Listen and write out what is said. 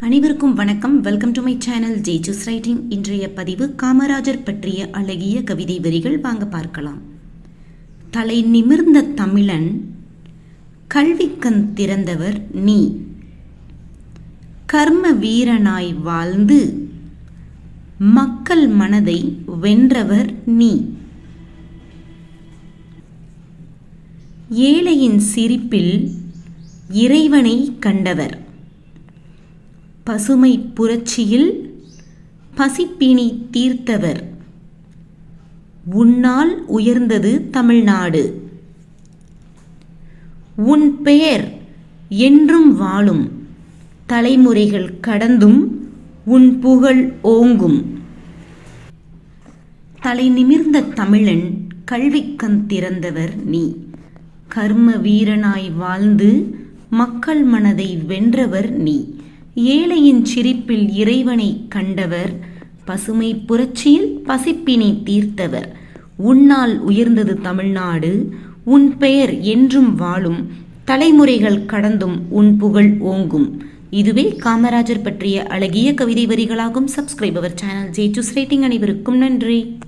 அனைவருக்கும் வணக்கம். Welcome to my channel J juice writing இன்றைய பதிவு காமராஜர் பற்றிய அழகிய கவிதை வரிகள். வாங்க பார்க்கலாம். தலை நிமிர்ந்த தமிழன் கல்விக்கண் திறந்தவர் நீ. கர்ம வீரனாய் வாழ்ந்து மக்கள் மனதை வென்றவர் நீ. ஏழையின் சிரிப்பில் இறைவனை கண்டவர். பசுமை புரட்சியில் பசிப்பினி தீர்த்தவர். உன்னால் உயர்ந்தது தமிழ்நாடு. உன் பெயர் என்றும் வாழும். தலைமுறைகள் கடந்தும் உன் புகழ் ஓங்கும். தலை நிமிர்ந்த தமிழன் கல்விக்கண் திறந்தவர் நீ. கர்ம வீரனாய் வாழ்ந்து மக்கள் மனதை வென்றவர் நீ. ஏழையின் சிரிப்பில் இறைவனை கண்டவர் பசுமை புரட்சியில் பசிப்பினை தீர்த்தவர். உன்னால் உயர்ந்தது தமிழ்நாடு உன் பெயர் என்றும் வாழும் தலைமுறைகள் கடந்தும் உன் புகழ் ஓங்கும். இதுவே காமராஜர் பற்றிய அழகிய கவிதை வரிகளாகும். Subscribe our channel J rating அனைவருக்கும் நன்றி.